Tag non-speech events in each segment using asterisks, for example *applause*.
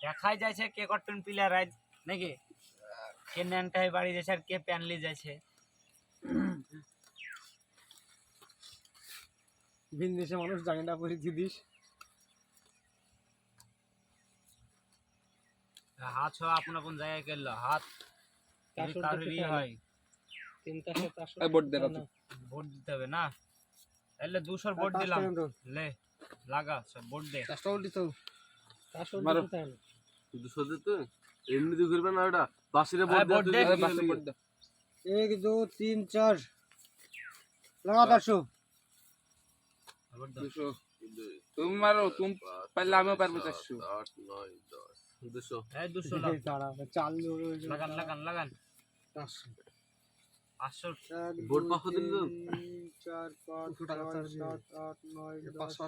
দেখাই যাচ্ছে কে cotton player আজ নাকি? কে ন্যানটাই বাড়ি যাচ্ছে আর কে প্যানলি যাচ্ছে ভিন দেশে মানুষ জানে না পরিচিতিস হাত ছ আপন আপন জায়গায় গেল? হাত যদি চারশো কারোর হয়। তিন চারশো চারশো ভোট দে রাতে। ভোট দিতে হবে না? তাহলে দুশোর ভোট দিলাম। লে লাগা সব ভোট দে। চেষ্টা করলি তো। এক দু তিন চার। লাগা তুমি মারো তুমি আট নয় পাঁচশো। দিন চার পাঁচশো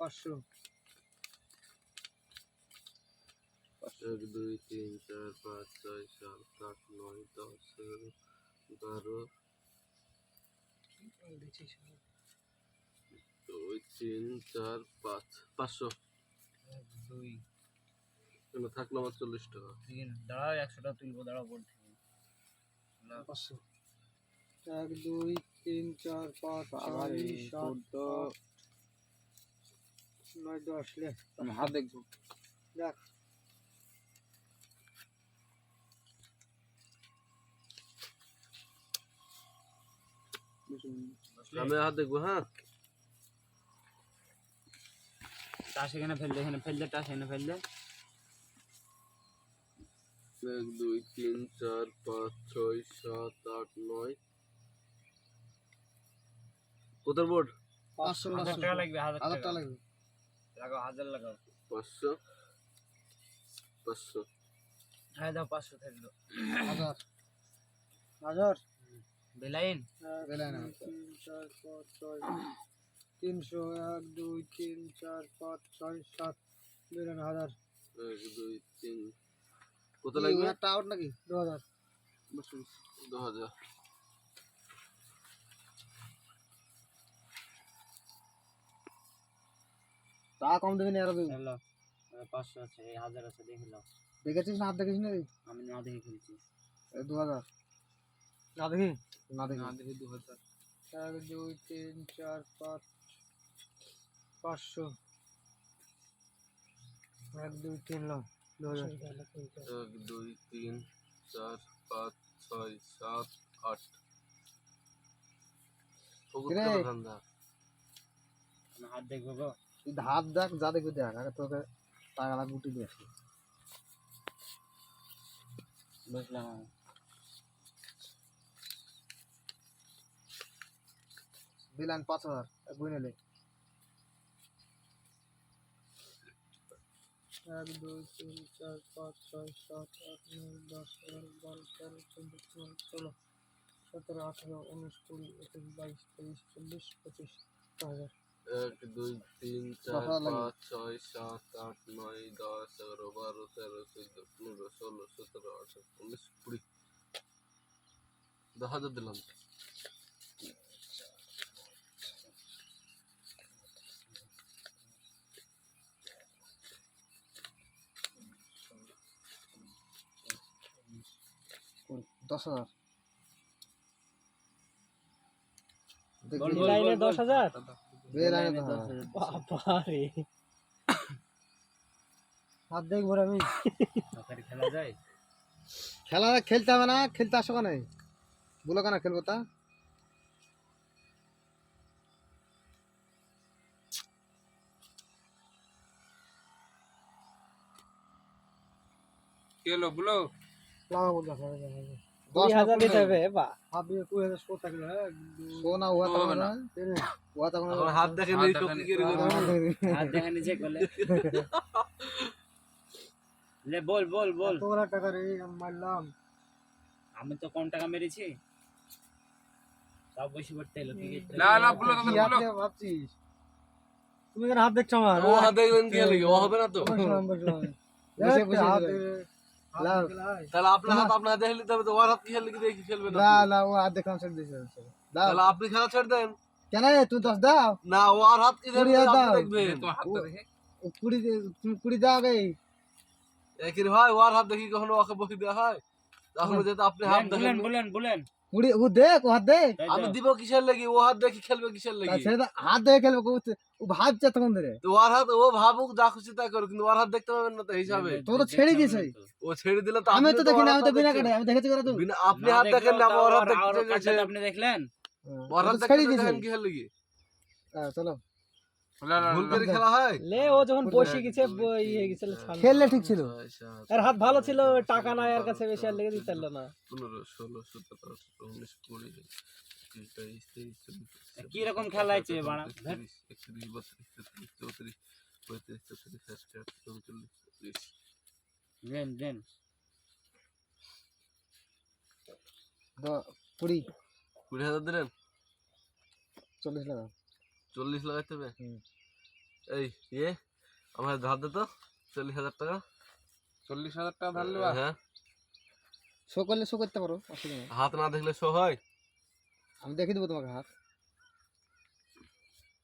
পাঁচশো। এক দুই তিন চার পাঁচ ছয় সাত আট নয় দশ এগারো বারো। দুই তিন চার পাঁচ পাঁচশো। এক, দুই থাকল আমার চল্লিশ টাকা। তিন। দাঁড়াও একশো টাকা তুলবো দাঁড়াও ভোট থেকে। লাও। পাঁচশো। এক দুই তিন চার পাঁচ ছয় এই সাত নয় দশ। লে। হাত দেখব। দেখ। আমি হাত দেখব হ্যাঁ। টাস এখানে ফেল এখানে ফেল টাস এখানে ফেল এক দুই তিন চার পাঁচ ছয় সাত আট নয়। কোথার বোর্ড? পাঁচশো টাকা লাগবে হাজার টাকা। লাগবে। লাগাও হাজার লাগাও পাঁচশো। পাঁচশো। হ্যাঁ দাও পাঁচশো থাকল হাজার। হাজার? বেলাইন তিন চার পাঁচ ছয় তিনশো এক দুই তিন চার পাঁচ ছয় সাত বেরেন হাজার। এক দুই তিন কত লাগবে? একটা আউট নাকি? দু হাজার। দু হাজার। টাকা কম দেবেন আর হ্যালো পাঁচশো আছে হাজার আছে দেখে নাও। দেখেছিস না দেখেছিস না আমি না দেখে খেলছি। দু হাজার। না দেখি? না দেখি। না দেখি দু হাজার এক দুই তিন চার পাঁচ পাঁচশো। এক দুই তিন দু হাজার এক দুই তিন চার পাঁচ ছয় সাত আট। হাত দেখব গো তুই হাত দেখ যা দেখবি দেখ আগে তোকে টাকাটা গুটি দিয়ে আসি বুঝলাম দিলেন পাঁচ হাজার গুই নিলে এক দুই তিন চার পাঁচ ছয় সাত আট নয় দশ এগারো বারো তেরো চোদ্দ পনেরো ষোলো সতেরো আঠেরো উনিশ কুড়ি একুশ বাইশ তেইশ চব্বিশ পঁচিশ ছ হাজার। এক দুই তিন চার। পাঁচ ছয় সাত আট নয় দশ এগারো বারো তেরো চোদ্দ পনেরো ষোলো সতেরো আঠারো উনিশ কুড়ি। দশ হাজার দিলাম। দশ হাজার। বল। দশ হাজার? বেলাইনে দশ হাজার। বাবারে হাত দেখব আমি। খেলা যায়? খেলা খেলতে হবে না খেলতে আসো কেন? বলো কেন খেলব তা? কে বলো? লাগা বলতে দশ হাজার দিতে হবে হাত দিয়ে কুড়ি হাজার শো থাকবে শো না ওয়া শো তো হবে না। না ওয়া তো আমার হাত দেখে হাত নেই দেখে টপি নেই। করে করে। হাত দেখা নিচে করলে। *laughs* লে বল বল বল। কতগুলো টাকা রে আমি মারলাম। আমি তো কম টাকা মেরেছি। সব বেশি পড়তে এলো না না বলো কি তুমি বলো। ভাবছিস? তুমি কেন হাত দেখছ আমার? ও হাত দেখবেন কি লাগে ও হবে না তো? বসে বসে হাত দিলাম। দিয়ে- লাভ। তাহলে আপনার হাত আপনার হাতে খেলতে হবে তো ওর হাত কি খেললে কি দেখি খেলবে না না না ও হাত দেখলাম ছেড়ে দিয়েছে তাহলে আপনি খেলা ছেড়ে দেন। কেন তুই দশ দাও। না ও হাত কি কুড়ি দেখবে হাত আপনি দাও। দেখবেন। তোমার হাতটা দেখে ও কুড়ি তুমি কুড়ি দাও আগে। একই ভাই ওর হাত দেখি কখনো ওকে বসি দেওয়া হয়? আপনি হাত বুলেন দেখেন বুলেন বুলেন কুড়ি ও দেখ ও হাত দেখ। আমি দিব কিসের লাগি? ও হাত দেখি খেলবে কিসের লাগি? হাত দেখে খেলবে ও- ভাবছে তখন ধরে। তো ওর হাত ও ভাবুক যা খুশি তা করুক কিন্তু ওর হাত দেখতে পাবেন না তো হিসাবে। তো তো ছেড়ে দিয়েছে। ও ছেড়ে দিলে তো আমি তো দেখি না আমি তো বিনা কাটে আমি দেখেছি করা তো। বিনা আপনি হাত দেখেন না ওর হাত দেখতে গেছে আপনি দেখলেন? ওর হাত ছেড়ে দেখতে কি হল হ্যাঁ, চলো। ভুল খেলা হয়? লে ও যখন বসে গেছে ব- ইয়ে হয়ে। গেছিল খেললে ঠিক ছিল। আর হাত ভালো ছিল টাকা নাই আর কাছে বেশি আর লেগে দিতে পারল না। কি রকম খেলা বাড়া? চল্লিশ। দেন দেন। দ- দিলেন চল্লিশ চল্লিশ লাগাইতে হবে? এই ইয়ে আমার ধার দে তো চল্লিশ হাজার টাকা। চল্লিশ হাজার টাকা ধার লিবা? হ্যাঁ। শো করলে শো করতে পারো অসুবিধা হাত না দেখলে শো হয়? আমি দেখে দেবো তোমাকে হাত।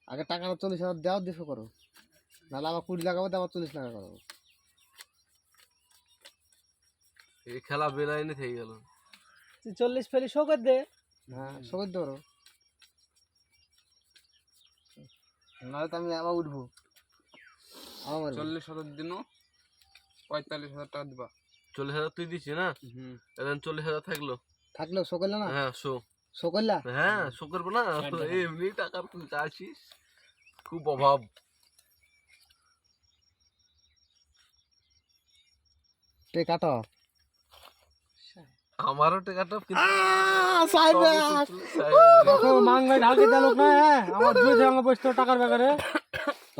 আগে টাকাটা চল্লিশ হাজার দেওয়ার দিয়ে শো করো। নাহলে আবার কুড়ি লাগাবো দিয়ে আবার চল্লিশ টাকা করো এই খেলা বেলাইনি থেকে গেল। তুই চল্লিশ ফেলি শো করে দে। হ্যাঁ শো করতে পারো। নাহলে তো আমি আবার উঠবো। আমার চল্লিশ হাজার দিন পঁয়তাল্লিশ হাজার টাকা দিবা। চল্লিশ হাজার তুই দিচ্ছি না? হুম। এখন চল্লিশ হাজার থাকল। থাকল শো করলে না? হ্যাঁ শো। শো করলা? হ্যাঁ শো করব না? এমনি টাকার তুই চাইছিস খুব অভাব। কাটো। আমারও কিন্তু ঢালকে দিল না হ্যাঁ? আমার দুই সঙ্গে বসতো টাকার ব্যাপারে।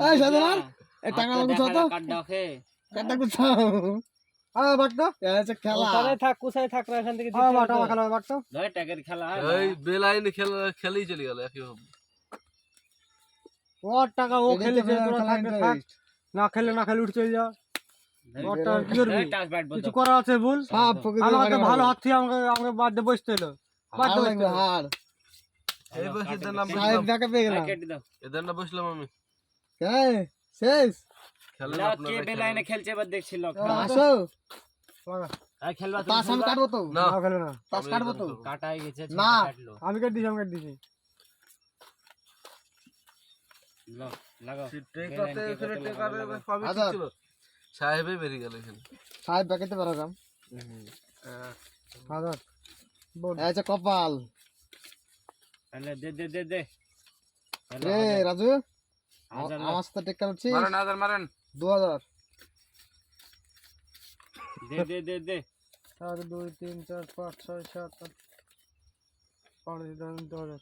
এই সাধারণ এই টাকা গুছাও তো। গুছাও হ্যাঁ বাটতো এই খেলা। ওখানে থাক কোথায় থাক রা এখান থেকে হ্যাঁ দিতে বাটো খেলা বাটো ধরে টাকার খেলা এই বেলাইনি খেলা খেলেই চলে গেল একই ভাবে ওর টাকা ও তোরা থাক না খেলে না খেলে উঠে চলে যা কিছু করা আছে ভুল আমাকে ভালো হাত থেকে আমাকে আমাকে বাদ দিয়ে বসতে এলো বাদ বসতে খেলছে এবার দেখছিল আসো। আর তাস আমি কাটবো তো? না। না না। তাস কাটবো তো? খেলব। গেছে না। আমি কেটে দিছি আমি কেটে দিছি লাগাও। টেকাতে এখানে কত সবই ছিল সাহেবে বেরিয়ে গেল এখানে। সাহেব ব্যাকেতে পারালাম হাজার বল এই হচ্ছে কপাল। দে দে দে দে। রে রাজু। আমার সাথে টেক্কা হচ্ছিস মারেন হাজার মারেন। দু হাজার দে দে দে দে। এক দুই তিন চার পাঁচ ছয় সাত আট। পাঁচ দশ হাজার